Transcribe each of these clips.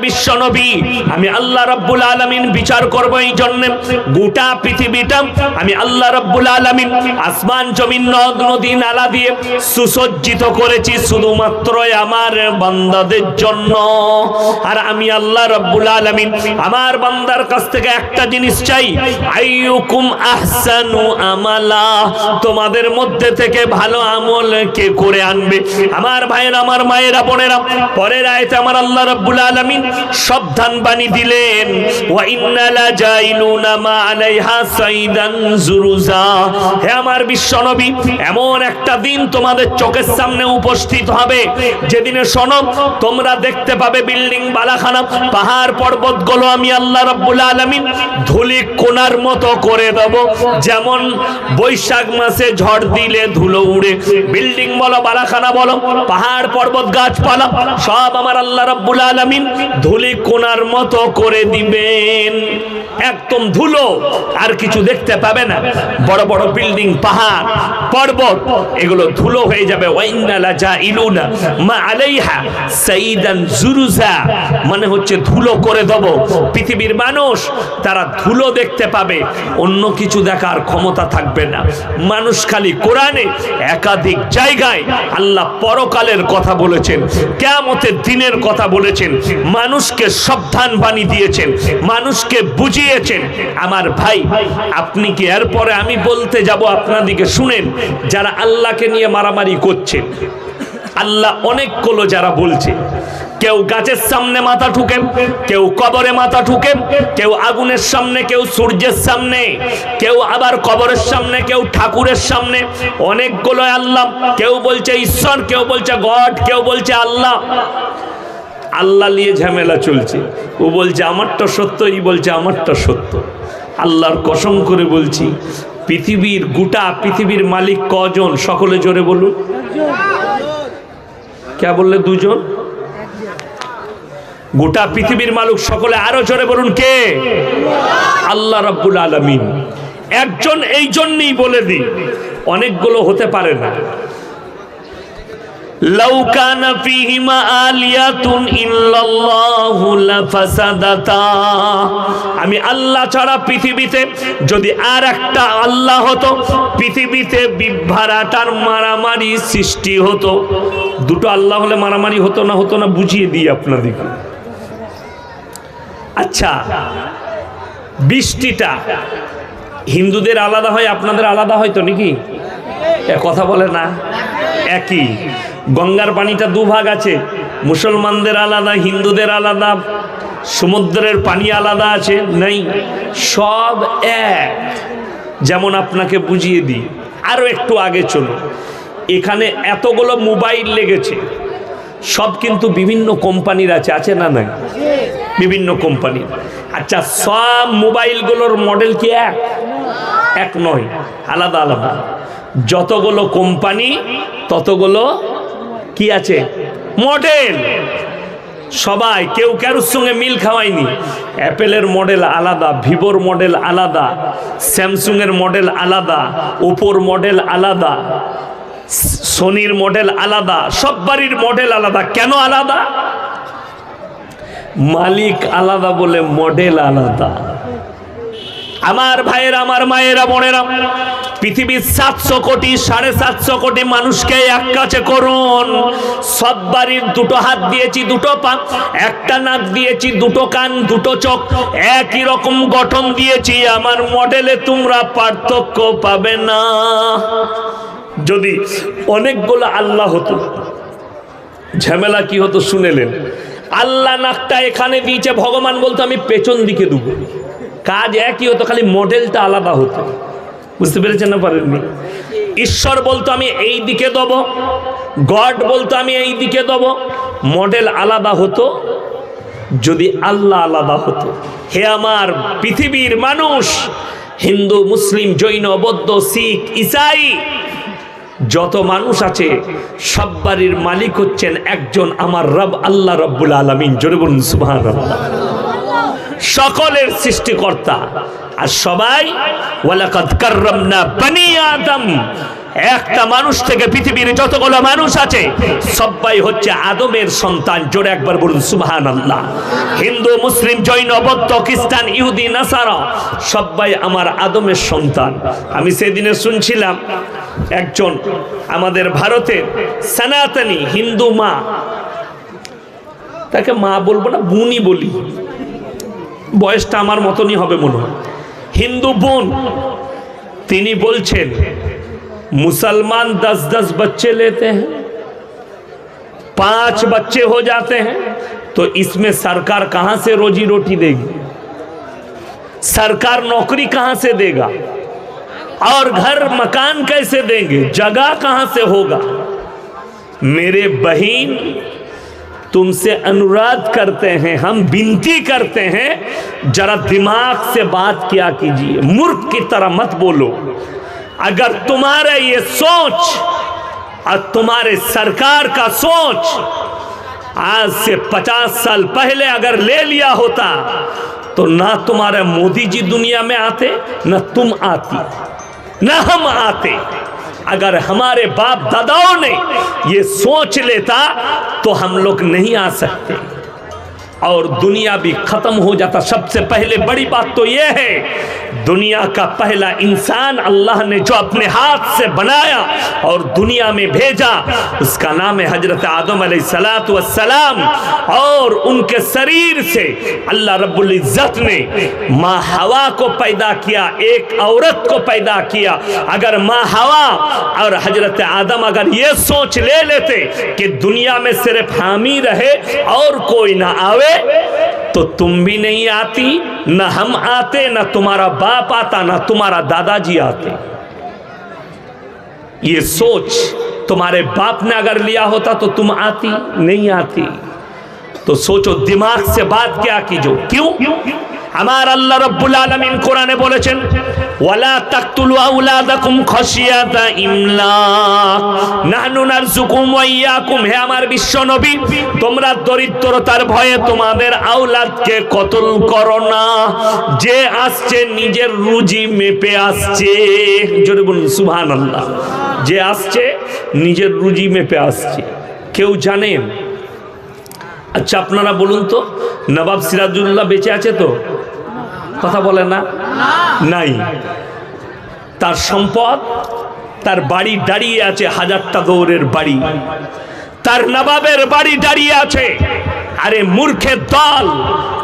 বিশ্ব নবী। আমি আল্লাহ রাব্বুল আলামিন বিচার করব এই জন্য। গোটা পৃথিবীটা আমি আল্লাহ আসমান, জমিন, নদ, নদী, নালা দিয়ে সুসজ্জিত করেছি শুধুমাত্র আমার বান্দাদের জন্য। আর আমি আল্লাহ আমার বান্দার কাছ থেকে একটা জিনিস চাই। আইয়ুকুম আহসানু আমালা। তোমাদের মধ্যে থেকে ভালো আমল কে করে আনবে? আমার ভাইয়েরা, আমার মায়েরা, বোনেরা, পরের আয়তে আমার আল্লাহ রাব্বুল আলামিন সাবধান বাণী দিলেন ওয়া ইন্না লা জাইলুনা মা আলাইহা সাইদান জুরুজা। হে আমার বিশ্ব নবী এমন একটা দিন তোমাদের চোখের সামনে উপস্থিত হবে। যেদিনে শোনো তোমরা দেখতে পাবে বিল্ডিং, বালাখানা, পাহাড়, পর্বতগুলো আমি আল্লাহ রাব্বুল আলামিন ধুলি কোনার মতো করে দেব। যেমন বৈশাখ মাসে ঝড় দিলে ধুলো উড়ে। বিল্ডিং বলো, বালাখানা বলো, পাহাড়, পর্বত, গাছপালা, সব আমার আল্লাহ রাব্বুল আলামিন ধুলি কোনার মতো করে দিবেন। একদম ধুলো, আর কিছু দেখতে পাবে না। বড় বড় বিল্ডিং, পাহাড়, পর্বত, এগুলো ধুলো হয়ে যাবে। মানে হচ্ছে ধুলো করে দেব। পৃথিবীর মানুষ, তারা ধুলো দেখতে পাবে। অন্য কিছু দেখার ক্ষমতা থাকবে না। মানুষ খালি কোরআনে একাধিক জায়গায় আল্লাহ পরকালের কথা বলেছেন, কেয়ামতের দিনের কথা বলেছেন। মানুষকে সাবধান বাণী দিয়েছেন। মানুষকে বুঝিয়েছেন আমার ভাই, আপনি কি এরপরে আমি বলতে যাব আপনাদিকে শুনেন, যারা আল্লাহকে নিয়ে মারামারি করছেন আল্লাহ অনেকগুলো যারা বলছে। কেউ গাছের সামনে মাথা ঠুকেন, কেউ কবরে মাথা ঠুকেন, কেউ আগুনের সামনে, কেউ সূর্যের সামনে, কেউ আবার কবরের সামনে, কেউ ঠাকুরের সামনে। অনেকগুলো আল্লাহ, কেউ বলছে ঈশ্বর, কেউ বলছে গড, কেউ বলছে আল্লাহ। আল্লাহ নিয়ে ঝামেলা চলছে। ও বলছে, আমারটা সত্য ই বলছে, আমারটা সত্য। আল্লাহর কসম করে বলছি, পৃথিবীর গোটা পৃথিবীর মালিক কজন? সকলে জোরে বলুন। কে বললে দুজন? গোটা পৃথিবীর মালিক সকলে আরও জোরে বলুন, কে? আল্লাহ রাব্বুল আলামিন। একজন এই জন্যই বলে দিই, অনেকগুলো হতে পারে না। লাউ কানা আলিয়াতুন ইল্লাল্লাহু লাফাসাদাতা। আমি আল্লাহ ছাড়া পৃথিবীতে যদি আর একটা আল্লাহ হতো, পৃথিবীতে বিভ্রাটার মারামারি সৃষ্টি হতো। দুটো আল্লাহ হলে মারামারি হতো না হতো না, বুঝিয়ে দিই আপনাদেরকে আচ্ছা বৃষ্টিটা, হিন্দুদের আলাদা হয়, আপনাদের আলাদা হয় তো নাকি কথা বলে না। একই। গঙ্গার পানিটা দুভাগ আছে। মুসলমানদের আলাদা, হিন্দুদের আলাদা, সমুদ্রের পানি আলাদা আছে, নেই। সব এক। যেমন আপনাকে বুঝিয়ে দিই আরও একটু আগে চলুন। এখানে এতগুলো মোবাইল লেগেছে। সব কিন্তু বিভিন্ন কোম্পানির আছে আছে না নাই? বিভিন্ন কোম্পানির। আচ্ছা সব মোবাইলগুলোর মডেল কি এক? এক নয়, আলাদা আলাদা। যতগুলো কোম্পানি, ততগুলো কি আছে? মডেল। সবাই, কেউ কারোর সঙ্গে মিল খাওয়ায়নি। অ্যাপেলের মডেল আলাদা, ভিভোর মডেল আলাদা, স্যামসুংয়ের মডেল আলাদা, ওপোর মডেল আলাদা, সোনির মডেল আলাদা, সব বাড়ির মডেল আলাদা। কেন আলাদা? মালিক আলাদা বলে মডেল আলাদা। আমার ভাইয়ের, আমার মায়েরা, বোনেরা, পৃথিবীর সাতশো কোটি, সাড়ে সাতশো কোটি মানুষকে এক কাছে করুন। সব বাড়ির দুটো হাত দিয়েছি, দুটো পা, একটা নাক দিয়েছি, দুটো কান, দুটো চোখ, একই রকম গঠন দিয়েছি। আমার মডেলে তোমরা পার্থক্য পাবে না। যদি অনেকগুলো আল্লাহ হতো, ঝামেলা কি হতো শুনেলেন আল্লাহ নাকটা এখানে দিয়েছে, ভগবান বলতো, আমি পেছন দিকে দেবো। কাজ একই হতো, খালি মডেলটা আলাদা হতো। বুঝতে পেরেছেন না পারেননি? ঈশ্বর বলতো, আমি এই দিকে দেবো গড বলতো, আমি এই দিকে দেবো। মডেল আলাদা হতো, যদি আল্লাহ আলাদা হতো। হে আমার পৃথিবীর মানুষ, হিন্দু, মুসলিম, জৈন, বৌদ্ধ, শিখ, ইসাই, যত মানুষ আছে সব বাড়ির মালিক হচ্ছেন একজন আমার রব, আল্লাহ রব্বুল আলমিন। জোরে বলুন সুবাহ সকলের সৃষ্টিকর্তা। আর সবাই বনি আদম। একটা মানুষ থেকে পৃথিবীর যতগুলো মানুষ আছে সবাই হচ্ছে আদমের সন্তান। জোরে একবার বলুন সুবহান আল্লাহ হিন্দু, মুসলিম, জৈন, বৌদ্ধ, খ্রিস্টান, ইহুদি, নাসারা সবাই আমার আদমের সন্তান। আমি সেদিনে শুনছিলাম একজন আমাদের ভারতের সনাতনী হিন্দু মা, তাকে মা বলব না বোনই বলি। বয়সটা আমার মতনই হবে মনে হয়। হিন্দু বোন، তিনি বলছেন مسلمان دس دس بچے لیتے ہیں پانچ بچے ہو جاتے ہیں تو اس میں سرکار کہاں سے روزی روٹی دے گی? سرکار نوکری کہاں سے دے گا؟ اور گھر مکان کیسے دیں گے؟ جگہ کہاں سے ہوگا؟ میرے بہن تم سے انوراد کرتے ہیں، ہم بنتی کرتے ہیں ذرا دماغ سے بات کیا کیجیے مرک کی طرح مت بولو۔ اگر تمہارا یہ سوچ اور تمہارے سرکار کا سوچ آج سے پچاس سال پہلے اگر لے لیا ہوتا، تو نہ تمہارے مودی جی دنیا میں آتے، نہ تم آتی، نہ ہم آتے۔ اگر ہمارے باپ داداؤں نے یہ سوچ لیتا تو ہم لوگ نہیں آ سکتے۔ اور دنیا بھی ختم ہو جاتا۔ سب سے پہلے بڑی بات تو یہ ہے دنیا کا پہلا انسان اللہ نے جو اپنے ہاتھ سے بنایا اور دنیا میں بھیجا، اس کا نام ہے حضرت آدم علیہ السلاۃ والسلام۔ اور ان کے شریر سے اللہ رب العزت نے ماں ہوا کو پیدا کیا، ایک عورت کو پیدا کیا۔ اگر ماں ہوا اور حضرت آدم اگر یہ سوچ لے لیتے کہ دنیا میں صرف حامی رہے اور کوئی نہ آوے تو تم بھی نہیں آتی، نہ ہم آتے، نہ تمہارا باپ آتا، نہ تمہارا دادا جی آتے۔ یہ سوچ تمہارے باپ نے اگر لیا ہوتا تو تم آتی، نہیں آتی۔ تو سوچو دماغ سے بات کیا کی کیجو۔ کیوں؟ আমার আল্লাহ রব্বুল আলামিন কোরআনে বলেছেন, ওয়ালা তাকতুলু আউলাদাকুম খাশিয়াতা ইমলাক নাহনু নারযুকুম ওয়া ইয়াকুম। হে আমার বিশ্ব নবী, তোমরা দরিদ্রতার ভয়ে তোমাদের আওলাদকে কতল করো না। যে আসছে নিজের রুজি মেপে আসছে। জোরে বলুন, সুবহানাল্লাহ। যে আসছে নিজের রুজি মেপে আসছে। কেউ জানেন আচ্ছা আপনারা বলুন তো, নবাব সিরাজুল্লাহ বেঁচে আছে তো? কথা বলে না? নাই। তার সম্পদ, তার বাড়ি দাঁড়িয়ে আছে হাজারটা দৌড়ের বাড়ি। তার নবাবের বাড়ি দাঁড়িয়ে আছে আরে মূর্খের দল,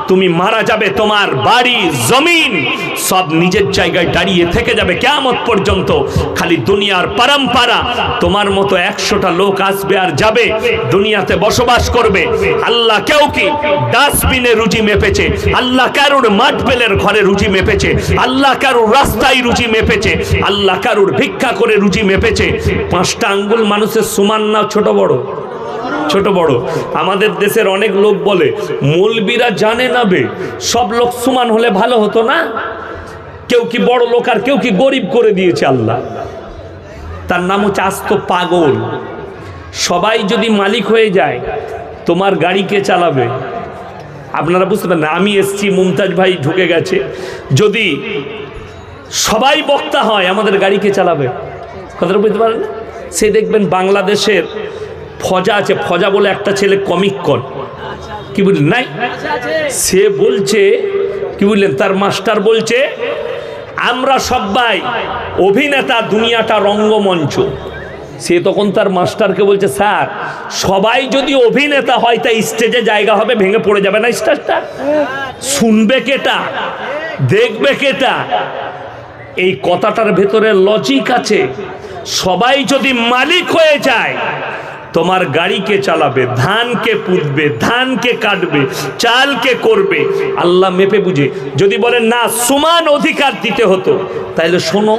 তুমি মারা যাবে তোমার বাড়ি, জমিন, সব নিজের জায়গায় দাঁড়িয়ে থেকে যাবে কেমন পর্যন্ত। খালি দুনিয়ার পরম্পরা, তোমার মতো একশোটা লোক আসবে আর যাবে, দুনিয়াতে বসবাস করবে। আল্লাহ কেউ কি ডাস্টবিনে রুজি মেপেছে? আল্লাহ কারুর মাঠ বেলের ঘরে রুজি মেপেছে? আল্লাহ কারুর রাস্তায় রুজি মেপেছে? আল্লাহ কারুর ভিক্ষা করে রুজি মেপেছে? পাঁচটা আঙ্গুল মানুষের সমান না ছোট বড়? ছোট বড়। আমাদের দেশের অনেক লোক বলে, মৌলবীরা জানে না বে, সব লোক সমান হলে ভালো হতো না? কেউ কি বড় লোক আর কেউ কি গরিব করে দিয়েছে আল্লাহ? তার নাম হচ্ছে আস্ত পাগল। সবাই যদি মালিক হয়ে যায়, তোমার গাড়ি কে চালাবে? আপনারা বুঝতে পারেন আমি এসছি, মুমতাজ ভাই ঢুকে গেছে। যদি সবাই বক্তা হয়, আমাদের গাড়ি কে চালাবে? কথাটা বুঝতে পারেন? সে দেখবেন বাংলাদেশের ফজা আছে, ফজা বলে একটা ছেলে কমিক কর কি বললেন? নাই। সে বলছে, কি বললেন? তার মাস্টার বলছে, আমরা সবাই অভিনেতা দুনিয়াটা রঙ্গমঞ্চ। সে তখন তার মাস্টারকে বলছে, স্যার, সবাই যদি অভিনেতা হয় তা স্টেজে জায়গা হবে, ভেঙে পড়ে যাবে না স্টেজটা শুনবে কেটা? দেখবে কেটা? এই কথাটার ভেতরে লজিক আছে। সবাই যদি মালিক হয়ে যায় তোমার গাড়িকে চালাবে, ধানকে পুঁতবে, ধানকে কাটবে, চালকে করবে। আল্লাহ মেপে বুঝে। যদি বলেন, না, সমান অধিকার দিতে হতো তাহলে শোনো,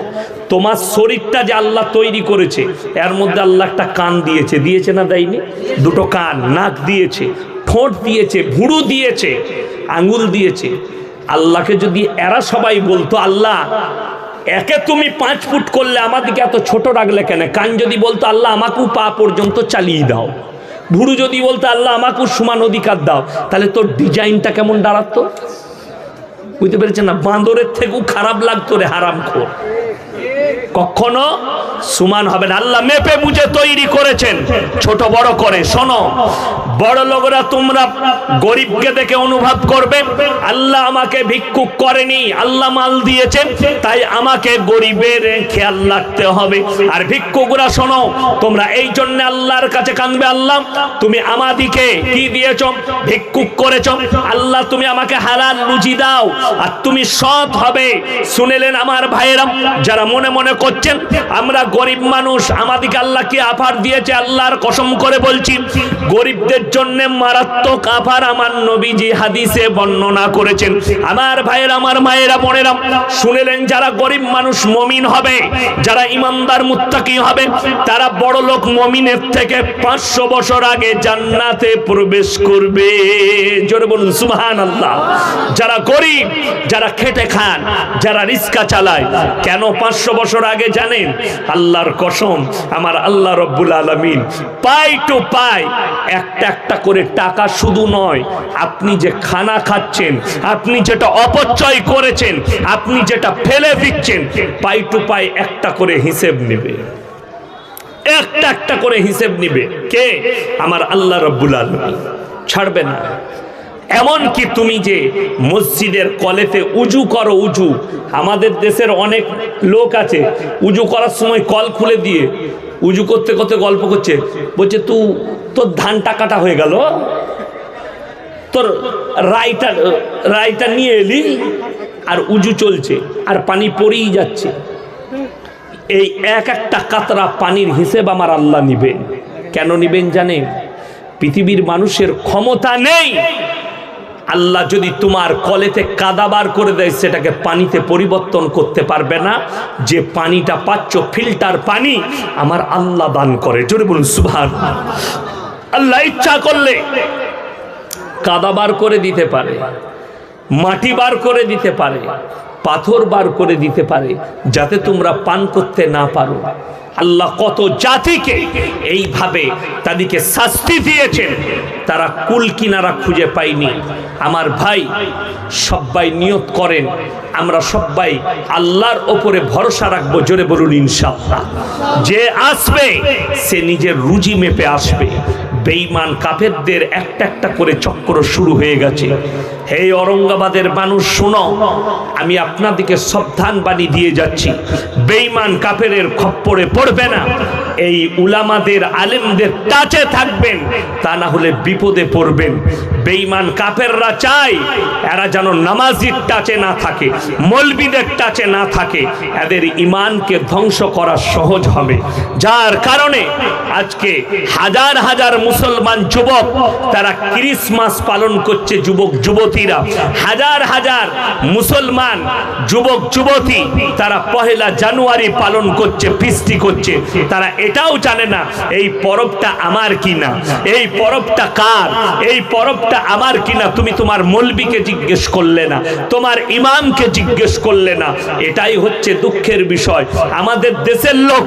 তোমার শরীরটা যে আল্লাহ তৈরি করেছে, এর মধ্যে আল্লাহ একটা কান দিয়েছে। দিয়েছে না দেয়নি? দুটো কান, নাক দিয়েছে, ঠোঁট দিয়েছে ভুড়ু দিয়েছে, আঙুল দিয়েছে। আল্লাহকে যদি এরা সবাই বলতো, আল্লাহ একে তুমি পাঁচ ফুট করলে আমাদেরকে এত ছোট রাখলে কেন? কান যদি বলতো, আল্লাহ, আমাকেও পা পর্যন্ত চালিয়ে দাও। ভুরু যদি বলতো, আল্লাহ, আমাকেও সমান অধিকার দাও। তাহলে তোর ডিজাইনটা কেমন দাঁড়াতো? বুঝতে পেরেছেন না? বাঁদরের থেকেও খারাপ লাগতো রে হারাম কখনো সমান হবে না। আল্লাহ মেপে বুঝে তৈরি করেছেন। ছোট বড় করে। শোনো, বড় লোকরা তোমরা গরিবকে দেখে অনুভব করবে, আল্লাহ আমাকে ভিক্ষুক করেনি, আল্লাহ মাল দিয়েছেন, তাই আমাকে গরিবের খেয়াল রাখতে হবে। আর ভিক্ষুকরা শোনো, তোমরা এই জন্য আল্লাহর কাছে কাঁদবে, আল্লাহ তুমি আমাদিকে কি দিয়েছ? ভিক্ষুক করেছ। আল্লাহ তুমি আমাকে হালাল রুজি দাও। আর তুমি সৎ হবে। শুনেলেন আমার ভাইয়েরা যারা মনে মনে করছেন, আমরা গরিব মানুষ, আমাদিকে আল্লাহ কি আফার দিয়েছে, আল্লাহর কসম করে বলছি, গরিবদের জন্য মারাত্মক আফার আমার নবীজি হাদিসে বর্ণনা করেছেন। আমার ভাইয়েরা, আমার মায়েরা, বোনেরা, শুনেলেন যারা গরিব মানুষ মমিন হবে, যারা ইমানদার মুত্তাকি হবে, তারা বড় লোক মমিনের থেকে পাঁচশো বছর আগে জান্নাতে প্রবেশ করবে। জোরে বলুন সুবহান আল্লাহ যারা গরিব, যারা খেটে খান, যারা রিস্কা চালায়, কেন পাঁচশো বছর আগে জানেন আল্লাহর কসম, আমার আল্লাহ রব্বুল আলমিন পাই টু পাই একটা একটা করে টাকা শুধু নয়, আপনি যে খানা খাচ্ছেন, আপনি যেটা অপচয় করেছেন, আপনি যেটা ফেলে দিচ্ছেন, পাই টু পাই একটা করে হিসেব নেবে। একটা একটা করে হিসেব নিবে। কে? আমার আল্লাহ রব্বুল আলমিন। ছাড়বে না। এমন কি তুমি যে মসজিদের কলেতে উজু করো, উজু, আমাদের দেশের অনেক লোক আছে, উজু করার সময় কল খুলে দিয়ে, উজু করতে করতে গল্প করছে, বলছে, তু, তোর ধানটা কাটা হয়ে গেল, তোর রাইটা রাইটা নিয়ে এলি, আর উজু চলছে, আর পানি পড়েই যাচ্ছে। এই এক একটা কাতরা পানির হিসেব আমার আল্লাহ নিবেন। কেন নিবেন জানেন? পৃথিবীর মানুষের ক্ষমতা নেই। আল্লাহ যদি তোমার কলেতে কাদাবার করে দেয়, সেটাকে পানিতে পরিবর্তন করতে পারবে না। যে পানিটা পাচ্ছ, ফিল্টার পানি আমার আল্লাহ দান করে। জোরে বলুন সুভান আল্লাহ ইচ্ছা করলে কাদাবার করে দিতে পারে, মাটি বার করে দিতে পারে, পাথর বার করে দিতে পারে, যাতে তোমরা পান করতে না পারো। আল্লাহ কত জাতিকে এইভাবে তাদেরকে শাস্তি দিয়েছেন, তারা কুল কিনারা খুঁজে পায়নি। আমার ভাই সবাই নিয়ত করেন, আমরা সবাই আল্লাহর ওপরে ভরসা রাখব, জোরে বলুন ইনশাআল্লাহ। যে আসবে, সে নিজের রুজি মেপে আসবে। বেঈমান কাফেরদের একটা একটা করে চক্র শুরু হয়ে গেছে। হে অরঙ্গাবাদের মানুষ, শোনো, আমি আপনাদেরকে সাবধান বাণী দিয়ে যাচ্ছি। বেঈমান কাফেরের খপ্পরে পড়বে না। এই উলামাদের আলেমদের টাচে থাকবেন, তা না হলে বিপদে পড়বেন। বেঈমান কাফেররা চায়, এরা যেন নামাজির টাচে না থাকে, মলবিদের টাচে না থাকে, এদের ইমানকে ধ্বংস করা সহজ হবে। যার কারণে আজকে হাজার হাজার মুসলমান যুবক, তারা ক্রিসমাস পালন করছে যুবক, যুবতীরা। হাজার হাজার মুসলমান যুবক, যুবতী, তারা পহেলা জানুয়ারি পালন করছে, ফিস্টি করছে। তারা এটাও জানে না, এই পরবটা আমার কি না এই পরবটা কার? এই পরবটা আমার কিনা, তুমি তোমার মলবিকে জিজ্ঞেস করলে না, তোমার ইমামকে জিজ্ঞেস করলে না। এটাই হচ্ছে দুঃখের বিষয়। আমাদের দেশের লোক,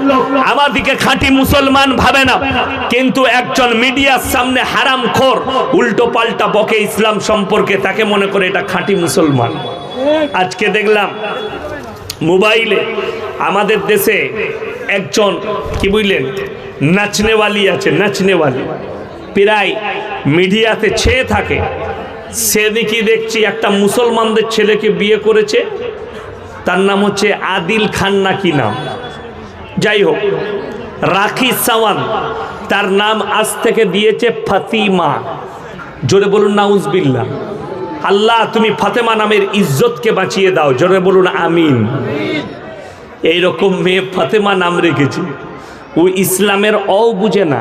আমাদিকে খাঁটি মুসলমান ভাবে না, কিন্তু একজন মিডিয়ার সামনে হারাম খোর উল্টো পাল্টা বকে ইসলাম সম্পর্কে, তাকে মনে করে এটা খাঁটি মুসলমান। আজকে দেখলাম, মোবাইলে আমাদের দেশে একজন, কি বুঝলেন? নাচনেওয়ালি আছে, নাচনেওয়ালি। প্রায় মিডিয়াতে ছেয়ে থাকে। সেদিকে দেখছি একটা মুসলমানদের ছেলেকে বিয়ে করেছে। তার নাম হচ্ছে আদিল খান না কি নাম? যাই হোক, রাখি সাওয়ান, তার নাম আজ থেকে দিয়েছে ফাতিমা। জোরে বলুন নাউজবিল্লা আল্লাহ, তুমি ফাতেমা নামের ইজ্জতকে বাঁচিয়ে দাও। জোরে বলুন, আমিন। এইরকম মেয়ে ফাতেমা নাম রেখেছে। ও ইসলামের অ বুঝে না।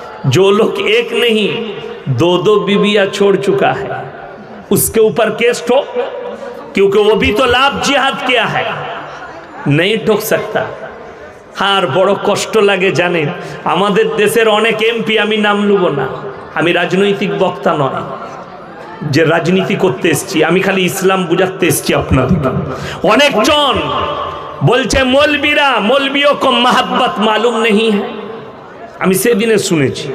जो लोग एक नहीं दो दो बीबियां छोड़ चुका है उसके ऊपर केस ठोक क्योंकि वो भी तो लाभ जिहाद किया है नहीं ठोक सकता আর বড় কষ্ট লাগে জানেন আমাদের দেশের অনেক এমপি আমি নাম লুব না আমি রাজনৈতিক বক্তা নয় যে রাজনীতি করতে এসছি আমি খালি ইসলাম বুঝাতে এসছি আপনাদের অনেকজন বলছে মলবিরা মলবিও কম মাহাব্বত মালুম নেই হ্যাঁ আমি সেদিনে শুনেছি।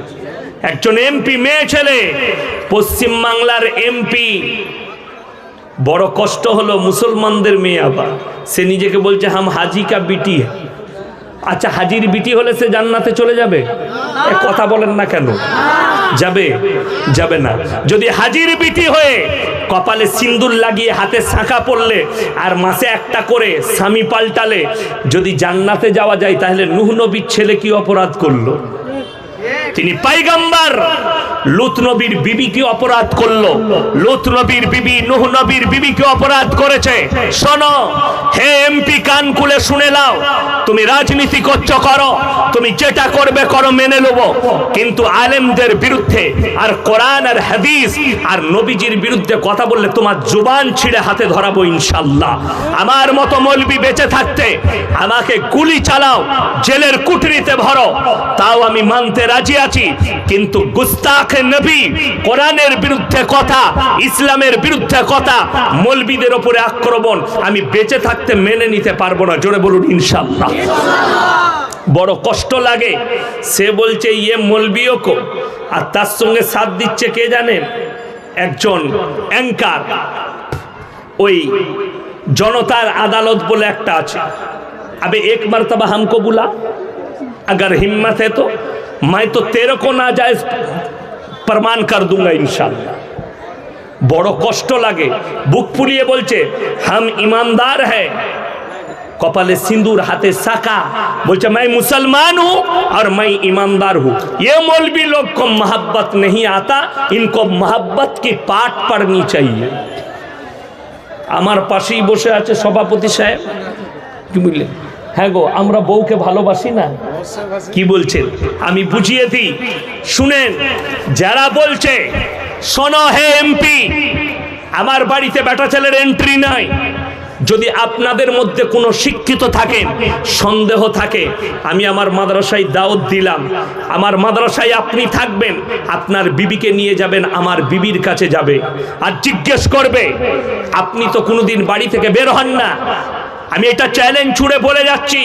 একজন এমপি, মেয়ে ছেলে, পশ্চিম বাংলার এমপি। বড় কষ্ট হলো মুসলমানদের মেয়ে আবার। সে নিজেকে বলছে, হাম হাজি কা বিটি হ্যায়। আচ্ছা হাজির বিটি হলে সে জান্নাতে চলে যাবে? কথা বলেন না কেন? যাবে? যাবে না। যদি হাজির বিটি হয়ে কপালে সিন্দুর লাগিয়ে হাতে শাঁখা পড়লে আর মাসে একটা করে স্বামী পাল্টালে যদি জান্নাতে যাওয়া যায়, তাহলে নুহ নবীর ছেলে কি অপরাধ করল? তিনি পাইগাম্বার। লুত নবীর বিবিকে অপরাধ করল। লুত নবীর বিবি, নুহ নবীর বিবিকে অপরাধ করেছে। শোনো, হে এমপি, কান খুলে শুনে নাও। তুমি রাজনীতি করছ, করো। তুমি যেটা করবে, করো, মেনে নেব। কিন্তু আলেমদের বিরুদ্ধে আর কোরআন আর হাদিস আর নবীজির বিরুদ্ধে কথা বললে তোমার জুবান ছিঁড়ে হাতে ধরাবো ইনশাল্লাহ আমার মতো মলবি বেঁচে থাকতে আমাকে গুলি চালাও, জেলের কুটরিতে ভরো। তাও আমি মানতে রাজি আছি কিন্তু গুস্তাখ নবী কোরআনের বিরুদ্ধে কথা ইসলামের বিরুদ্ধে কথা মলবিদের ওপরে আক্রমণ আমি বেঁচে থাকতে মেনে নিতে পারবো না জোরে বলুন ইনশাল্লাহ বড় কষ্ট লাগে সে বলছে ইয়ে মলবিও কো আর তার সঙ্গে সাথ দিচ্ছে কে জানেন একজন অ্যাঙ্কার ওই জনতার আদালত বলে একটা আছে अबे एक मर्तबा हमको बुला अगर हिम्मत है तो मैं तो तेरे को ना जाए प्रमाण कर दूंगा इंशाल्लाह বড় কষ্ট লাগে বুক ফুলিয়ে বলছে হাম ইমানদার হ্যাঁ कपाले सिंदूर हाथे साका बोलते मैं मुसलमान हूँ और मैं ईमानदार हूँ ये मौलवी लोग को मोहब्बत नहीं आता इनको मोहब्बत की पाठ पढ़नी चाहिए আমার পাশেই বসে আছে সভাপতি সাহেব কি বুঝলেন হ্যাঁ গো, আমরা বউকে ভালোবাসি না। কি বলছেন? আমি বুঝিয়ে দিই। শুনেন, যারা বলছে, শোনো হে এমপি, আমার বাড়িতে বেটা ছেলের এন্ট্রি নাই। যদি আপনাদের মধ্যে কোনো শিক্ষিত থাকেন সন্দেহ থাকে, আমি আমার মাদ্রাসায় দাওয়াত দিলাম। আমার মাদ্রাসায় আপনি থাকবেন, আপনার বিবিকে নিয়ে যাবেন, আমার বিবির কাছে যাবে। আর জিজ্ঞেস করবে, আপনি তো কোনোদিন বাড়ি থেকে বের হন না। আমি এটা চ্যালেঞ্জ ছুড়ে বলে যাচ্ছি।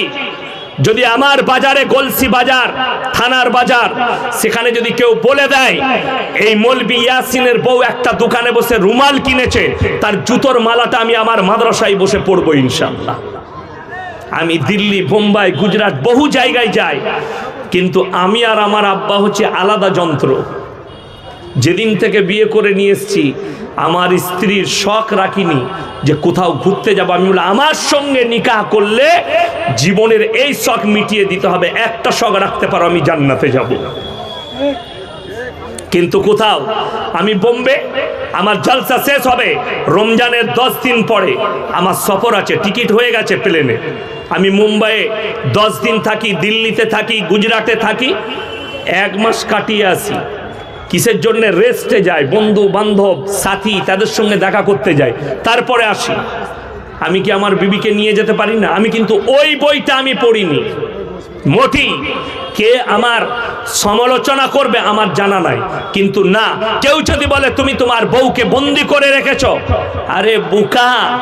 যদি আমার বাজারে গলসি বাজার, থানার বাজার, সেখানে যদি কেউ বলে দেয়, এই মলবি ইয়াসিনের বউ একটা দোকানে বসে রুমাল কিনেছে, তার জুতোর মালাটা আমি আমার মাদ্রাসায় বসে পড়ব ইনশাল্লাহ আমি দিল্লি, বোম্বাই, গুজরাট বহু জায়গায় যাই, কিন্তু আমি আর আমার আব্বা হচ্ছে আলাদা যন্ত্র। যেদিন থেকে বিয়ে করে নিয়ে এসছি আমার স্ত্রীর শখ রাখিনি যে কোথাও ঘুরতে যাব। আমি বলি আমার সঙ্গে নিকাহ করলে জীবনের এই শখ মিটিয়ে দিতে হবে। একটা শখ রাখতে পারো, আমি জান্নাতে যাব। কিন্তু কোথাও আমি বোম্বে, আমার জলসা শেষ হবে, রমজানের দশ দিন পরে আমার সফর আছে, টিকিট হয়ে গেছে প্লেনে। আমি মুম্বাইয়ে দশ দিন থাকি, দিল্লিতে থাকি, গুজরাটে থাকি, এক মাস কাটিয়ে আসি। কিসের জন্য রেস্টে যায়? বন্ধু, বান্ধব, সাথী, তাদের সঙ্গে দেখা করতে যায়। তারপরে আসি। আমি কি আমার বিবিকে নিয়ে যেতে পারি না? আমি কিন্তু ওই বইটা আমি পড়িনি। মোটি, কে আমার সমালোচনা করবে আমার জানা নাই। কিন্তু না, কেউ যদি বলে, তুমি তোমার বউকে বন্দি করে রেখেছ? আরে বুকা!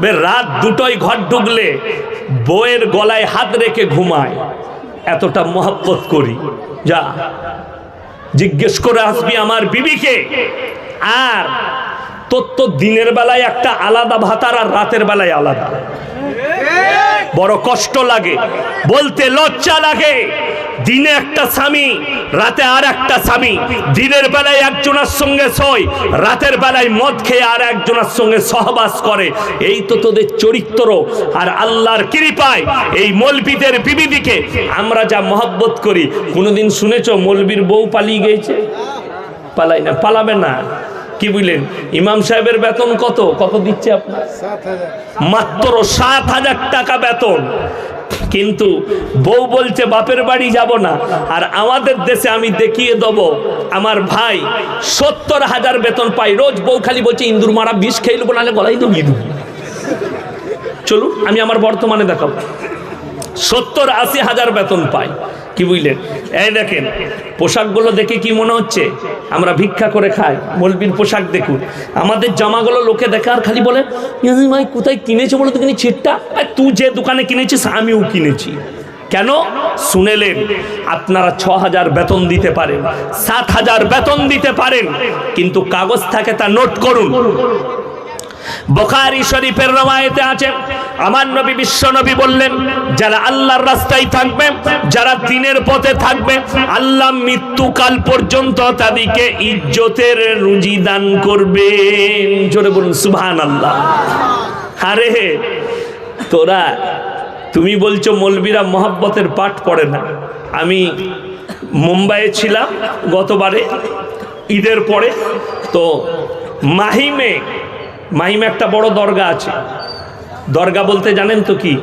বে, রাত দুটোই ঘর ঢুকলে বউয়ের গলায় হাত রেখে ঘুমায়। এতটা মহব্বত করি। যা। জিজ্ঞেস করে আসবি আমার বিবিকে। আর তোর তো দিনের বেলায় একটা আলাদা ভাতার আর রাতের বেলায় আলাদা। বড় কষ্ট লাগে, বলতে লজ্জা লাগে। দিনে একটা স্বামী, রাতে আর একটা স্বামী। দিনের বেলায় একজনের সঙ্গে শোয় রাতের বেলায় মদ খেয়ে আর একজনের সঙ্গে সহবাস করে। এই তো তোদের চরিত্র আর আল্লাহর কৃপায় এই মলবিদের বিবিদিকে আমরা যা মহব্বত করি। কোনোদিন শুনেছ মলবির বউ পালিয়ে গিয়েছে? পালাই না, পালাবে না। কি বুঝলেন? ইমাম সাহেবের বেতন কত? কত দিচ্ছে আপনার? মাত্র সাত হাজার টাকা বেতন। কিন্তু বউ বলছে, বাপের বাড়ি যাব না। আর আমাদের দেশে আমি দেখিয়ে দেব, আমার ভাই সত্তর হাজার বেতন পাই রোজ বউ খালি বলছে, ইন্দুর মারা বিষ খেয়ে নেব, নাহলে গলাই দেবো। ইঁদুর চলুন, আমি আমার বর্তমানে দেখাবো। সত্তর আশি হাজার বেতন পায়। কি বুঝলেন? এই দেখেন, পোশাকগুলো দেখে কি মনে হচ্ছে? আমরা ভিক্ষা করে খাই, মলবির পোশাক দেখুন। আমাদের জামাগুলো লোকে দেখে আর খালি বলে ভাই, কোথায় কিনেছো বলো তো কিনি ছিটটা? তুই যে দোকানে কিনেছিস, আমিও কিনেছি। কেন? শুনেলেন, আপনারা ছ হাজার বেতন দিতে পারেন, সাত হাজার বেতন দিতে পারেন, কিন্তু কাগজ থাকে তা নোট করুন। বোখারি শরীফের রমায়েতে আছে। আমার নবী বিশ্ব নবী বললেন, যারা আল্লাহর রাস্তায় থাকবে, যারা দিনের পথে থাকবে, আল্লাহ মৃত্যুকাল পর্যন্ত তাদেরকে ইজ্জতের রুজি দান করবেন। জোরে বলুন সুবহান আল্লাহ আরে, তোরা, তুমি বলছো মলবিরা মহাব্বতের পাঠ পড়ে না। আমি মুম্বাইয়ে ছিলাম গতবারে, ঈদের পরে, তো মাহিমে মাহিমে একটা বড় দরগা আছে। দরগা বলতে জানেন তো কি?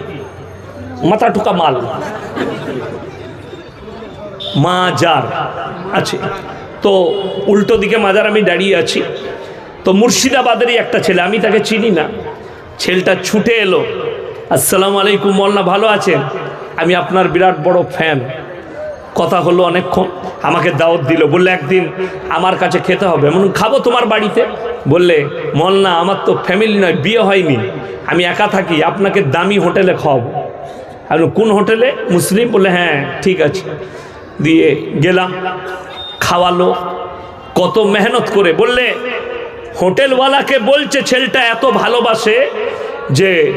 মাথা ঠুকা মাল। মাজার আছে। তো উল্টো দিকে মাজার আমি দাঁড়িয়ে আছি। তো মুর্শিদাবাদেরই একটা ছেলে, আমি তাকে চিনি না। ছেলেটা ছুটে এলো। আসসালামু আলাইকুম মোল্লা ভালো আছেন? আমি আপনার বিরাট বড় ফ্যান কথা হলো অনেকক্ষণ। আমাকে দাওয়াত দিল। বললে, একদিন আমার কাছে খেতে হবে। এমন খাব তোমার বাড়িতে? বললে, মলনা, আমার তো ফ্যামিলি নয়, বিয়ে হয়নি। আমি একা থাকি, আপনাকে দামি হোটেলে খাওয়াবো। আর কোন হোটেলে? মুসলিম বললে হ্যাঁ ঠিক আছে। দিয়ে গেলাম, খাওয়ালো। কত মেহনত করে। বললে, হোটেলওয়ালাকে বলছে ছেলেটা এত ভালোবাসে যে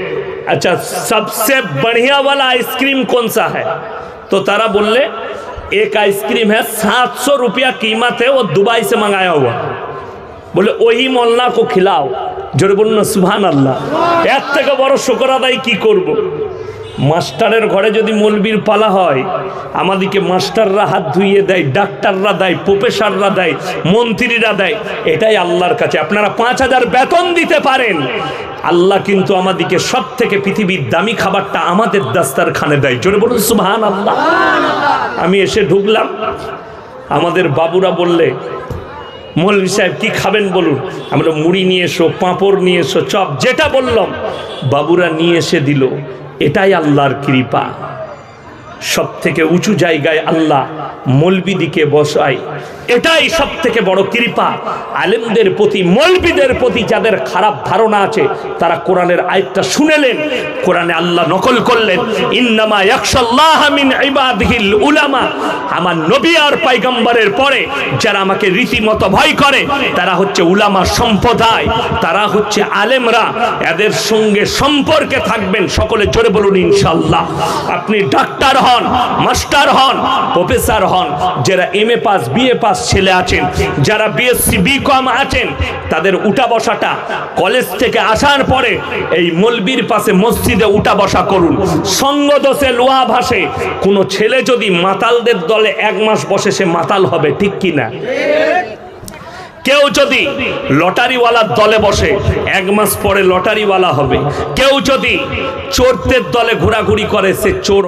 আচ্ছা সবসে বড়িয়াওয়ালা আইসক্রিম কোনসা হ্যাঁ? তো তারা বললে एक आइसक्रीम है सात सौ रुपया कीमत है वो दुबई से मंगाया हुआ বলে ওই মোল্লা কো খিলাও জোরে বলুন না সুহান আল্লাহ এর থেকে বড় শকর আদায় কি করব। মাস্টারের ঘরে যদি মলবির পালা হয় আমাদেরকে মাস্টাররা হাত ধুইয়ে দেয় ডাক্তাররা দেয় প্রফেসররা দেয় মন্ত্রীরা দেয় এটাই আল্লাহর কাছে আপনারা পাঁচ হাজার বেতন দিতে পারেন আল্লাহ কিন্তু আমাদেরকে সব থেকে পৃথিবীর দামি খাবারটা আমাদের দাস্তার খানে দেয়। জোরে বলুন সুহান আল্লাহ আমি এসে ঢুকলাম। আমাদের বাবুরা বললে মৌলী সাহেব, কি খাবেন বলুন? আমরা মুড়ি নিয়ে এসো, পাঁপড় নিয়ে এসো, চপ, যেটা বললাম। বাবুরা নিয়ে এসে দিল। এটাই আল্লাহর কৃপা। সব থেকে উঁচু জায়গায় আল্লাহ মলবিদিকে বসায়। এটাই সব থেকে বড় কৃপা। আলেমদের প্রতি, মলবিদের প্রতি যাদের খারাপ ধারণা আছে, তারা কোরআনের আয়াতটা শুনেলেন। কোরআনে আল্লাহ নকল করলেন। ইন্নামা মিন ইবাদিহিল উলামা। আমার নবী আর পাইগম্বরের পরে যারা আমাকে রীতিমতো ভয় করে, তারা হচ্ছে উলামা সম্প্রদায়। তারা হচ্ছে আলেমরা। এদের সঙ্গে সম্পর্কে থাকবেন। সকলে জোরে বলুন ইনশাল্লাহ আপনি ডাক্তার হন মাস্টার হন, প্রফেসর হন, যারা M A pass BA pass ছেলে আছেন, যারা বিএসসি বি কম আছেন, তাদের উঠা বসাটা কলেজ থেকে আসার পরে এই মলবির পাশে মসজিদে উঠা বসা করুন। সঙ্গ দোষে লোয়া ভাসে, কোনো ছেলে যদি মাতালদের দলে এক মাস বসে, সে মাতাল হবে, ঠিক কি না? কেউ যদি লটারিওয়ালার দলে বসে, এক মাস পরে লটারিওয়ালা হবে। কেউ যদি চোরদের দলে ঘোরাঘুরি করে, সে চোর